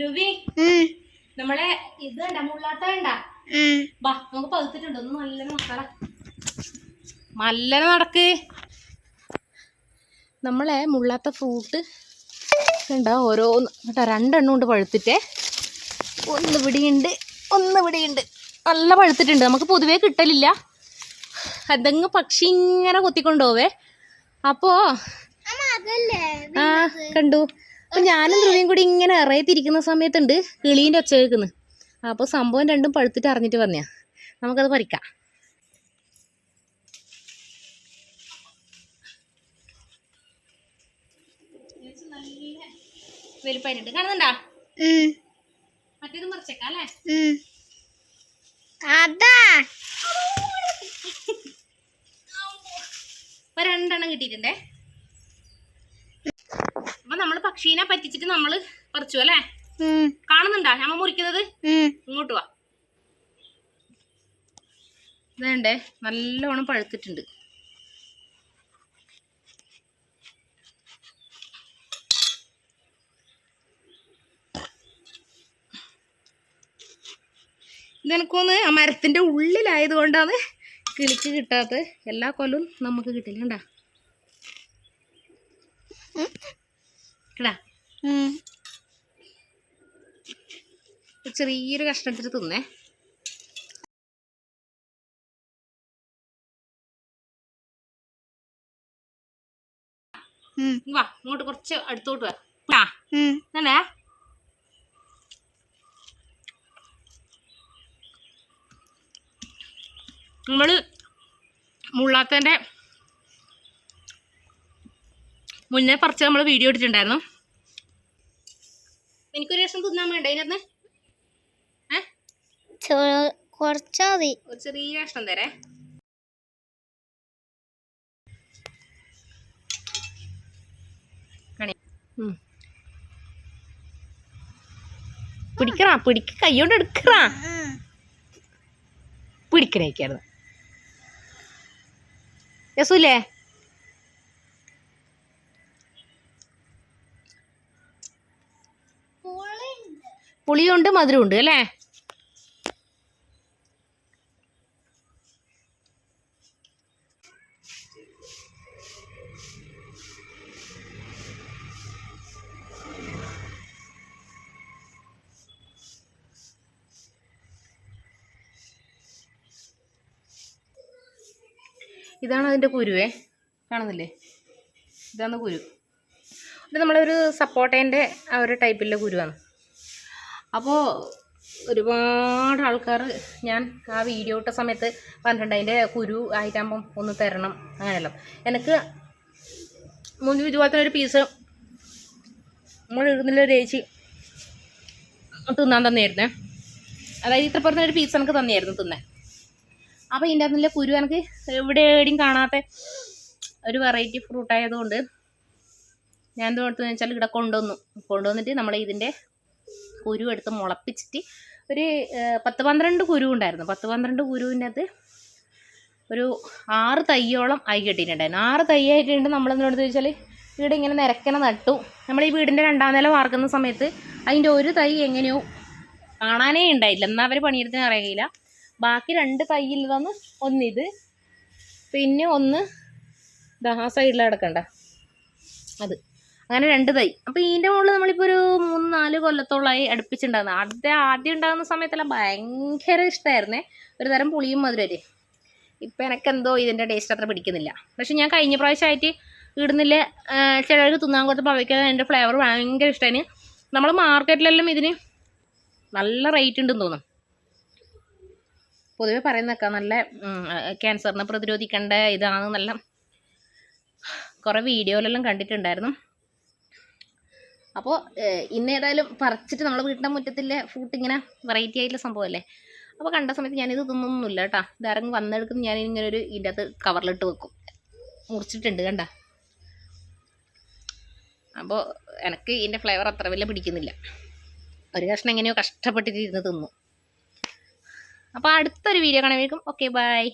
ധ്രുവി ഉം, നമ്മളെ ഇത് കണ്ട മുള്ളാത്ത വേണ്ട. ബാ നമുക്ക് പകുത്തിട്ടുണ്ട് ഒന്ന് നല്ല നോക്കട നല്ല നടക്ക്. നമ്മളെ മുള്ളാത്ത ഫ്രൂട്ട് കണ്ട? ഓരോന്ന് കേട്ടോ രണ്ടെണ്ണം ഉണ്ട് പഴുത്തിട്ടേ. ഒന്ന് ഇവിടെയുണ്ട് ഒന്ന് ഇവിടെയുണ്ട് നല്ല പഴുത്തിട്ടുണ്ട്. നമുക്ക് പൊതുവേ കിട്ടലില്ല. എന്തെങ്കിലും പക്ഷി ഇങ്ങനെ കൊത്തിക്കൊണ്ടുപോവേ അപ്പോ അമ്മ, അതല്ലേ? ആ കണ്ടു. അപ്പൊ ഞാനും ധ്രുവയും കൂടി ഇങ്ങനെ ഇറയത്തിരിക്കുന്ന സമയത്തുണ്ട് കിളീന്റെ ഒച്ച കേൾക്കുന്നു അപ്പോൾ സംഭവം രണ്ടും പഴുത്തിട്ട് അറിഞ്ഞിട്ട് വന്നയാ. നമുക്കത് പറിക്കാം. വലുപ്പായിട്ടുണ്ട് കാണുന്നുണ്ടാ? മറ്റേത് മറിച്ചേക്കാം അല്ലേ. അതാ. രണ്ടെണ്ണം കിട്ടിയിട്ടുണ്ടേ? അപ്പൊ നമ്മൾ പക്ഷീനെ പറ്റിച്ചിട്ട് നമ്മൾ പറിച്ചു അല്ലേ? കാണുന്നുണ്ടാ? ഞമ്മ മുറിക്കുന്നത്. ഇങ്ങോട്ട് വാ. ഇതേണ്ടേ നല്ലോണം പഴുത്തിട്ടുണ്ട്. ഇതെനക്കൊന്ന് ആ മരത്തിന്റെ ഉള്ളിലായത് കൊണ്ടാണ് കിളിക്ക് കിട്ടാത്തത്. എല്ലാ കൊല്ലവും നമുക്ക് കിട്ടില്ല കണ്ടാ? കേടാ. ചെറിയൊരു കഷ്ണത്തിൽ തിന്നേ. ഉം, ഇങ്ങ് വാ ഇങ്ങോട്ട് കുറച്ച് അടുത്തോട്ട് വാ. എന്നേ നമ്മൾ മുള്ളാത്തന്റെ മുന്നേ പറിച്ച് നമ്മൾ വീഡിയോ ഇട്ടിട്ടുണ്ടായിരുന്നു എനിക്കൊരു ദിവസം തിന്നാൻ വേണ്ട അതിനകത്ത് കുറച്ചാ മതി. ഒരു ചെറിയ കഷ്ണം തരേ. പിടിക്കറാ പിടിക്ക കൈയോണ്ട് എടുക്കറാ പിടിക്കണേക്കായിരുന്നു. രസൂല്ലേ പുളിയുണ്ട് മധുരമുണ്ട് അല്ലേ? ഇതാണ് അതിന്റെ കുരുവേ. കാണുന്നില്ലേ? ഇതാണ് കുരു. ഇത് നമ്മളൊരു സപ്പോട്ടേന്റെ ആ ഒരു ടൈപ്പിലെ കുരുവാണ്. അപ്പോൾ ഒരുപാട് ആൾക്കാർ ഞാൻ ആ വീഡിയോ ഇട്ട സമയത്ത് പറഞ്ഞിട്ടുണ്ട് അതിന്റെ കുരു ആയിട്ടാകുമ്പം ഒന്ന് തരണം. അങ്ങനെയല്ലോ. എനിക്ക് മുന്നിൽ ഇതുപോലത്തെ ഒരു പീസ് നമ്മൾ ഇടുന്നില്ല ഒരു ചേച്ചി തിന്നാൻ തന്നെയായിരുന്നേ. അതായത് ഇത്ര പറഞ്ഞ ഒരു പീസ് എനിക്ക് തന്നെയായിരുന്നു തിന്നാൻ അപ്പോൾ ഇതിന്റെ അകത്തുള്ള കുരു എനിക്ക് എവിടെ എവിടെയും കാണാത്ത ഒരു വെറൈറ്റി ഫ്രൂട്ട് ആയതുകൊണ്ട് ഞാൻ എന്ത് കൊടുത്തെന്ന് വെച്ചാൽ ഇവിടെ കൊണ്ടുവന്നു. കൊണ്ടുവന്നിട്ട് നമ്മൾ ഇതിന്റെ കുരു എടുത്ത് മുളപ്പിച്ചിട്ട് ഒരു പത്ത് പന്ത്രണ്ട് കുരു ഉണ്ടായിരുന്നു. പത്ത് പന്ത്രണ്ട് കുരുവിനകത്ത് ഒരു ആറ് തയ്യോളം ആയി കെട്ടിയിട്ടുണ്ടായിരുന്നു. ആറ് തൈ ആയിട്ടുണ്ട് നമ്മളെന്തിനോട് ചോദിച്ചാൽ? ഇവിടെ ഇങ്ങനെ നിരക്കനെ നട്ടു. നമ്മൾ ഈ വീടിന്റെ രണ്ടാം നില വാർക്കുന്ന സമയത്ത് അതിന്റെ ഒരു തൈ എങ്ങനെയോ കാണാനേ ഉണ്ടായില്ല. എന്നാൽ അവർ പണിയെടുത്തിന് അറിയില്ല ബാക്കി രണ്ട് തൈയിൽ വന്ന് ഒന്നിത് പിന്നെ ഒന്ന് ആ സൈഡിൽ കിടക്കണ്ട അത്. അങ്ങനെ രണ്ട് തൈ അപ്പോൾ ഇതിന്റെ മുകളിൽ നമ്മളിപ്പോൾ ഒരു മൂന്ന് നാല് കൊല്ലത്തോളമായി അടുപ്പിച്ചുണ്ടാകുന്നത് ആദ്യത്തെ ആദ്യം ഉണ്ടാകുന്ന സമയത്തെല്ലാം ഭയങ്കര ഇഷ്ടമായിരുന്നേ ഒരു തരം പുളിയും മധുരല്ലേ. ഇപ്പം എനക്കെന്തോ ഇതിന്റെ ടേസ്റ്റ് അത്ര പിടിക്കുന്നില്ല. പക്ഷെ ഞാൻ കഴിഞ്ഞ പ്രാവശ്യമായിട്ട് ഇടുന്നില്ല. ചിലർക്ക് തിന്നാൻ കൊടുത്തപ്പോൾ അവയ്ക്ക് അതിന്റെ ഫ്ലേവർ ഭയങ്കര ഇഷ്ടമാണ് നമ്മൾ മാർക്കറ്റിലെല്ലാം ഇതിന് നല്ല റേറ്റ് ഉണ്ടെന്ന് തോന്നും പൊതുവെ പറയുന്നൊക്കെ നല്ല ക്യാൻസറിനെ പ്രതിരോധിക്കേണ്ട ഇതാണ് നല്ല കുറേ വീഡിയോയിലെല്ലാം കണ്ടിട്ടുണ്ടായിരുന്നു. അപ്പോൾ ഇന്ന് ഏതായാലും പറിച്ചിട്ട് നമ്മളെ വീട്ടിന്റെ മുറ്റത്തിലെ ഫ്രൂട്ട് ഇങ്ങനെ വെറൈറ്റി ആയിട്ടുള്ള സംഭവമല്ലേ? അപ്പോൾ കണ്ട സമയത്ത് ഞാനിത് തിന്നൊന്നുമില്ല കേട്ടോ. ഇതാരെങ്കിലും വന്നെടുക്കുന്ന ഞാൻ ഇങ്ങനെ ഒരു ഇതിന്റെ അകത്ത് കവറിലിട്ട് വെക്കും. മുറിച്ചിട്ടുണ്ട് കണ്ട? അപ്പോൾ എനിക്ക് ഇതിന്റെ ഫ്ലേവർ അത്ര വലിയ പിടിക്കുന്നില്ല. ഒരു കഷ്ണം എങ്ങനെയോ കഷ്ടപ്പെട്ടിട്ട് ഇരുന്ന് തിന്നു. അപ്പോൾ അടുത്തൊരു വീഡിയോ കാണുമ്പോഴേക്കും ഓക്കെ ബൈ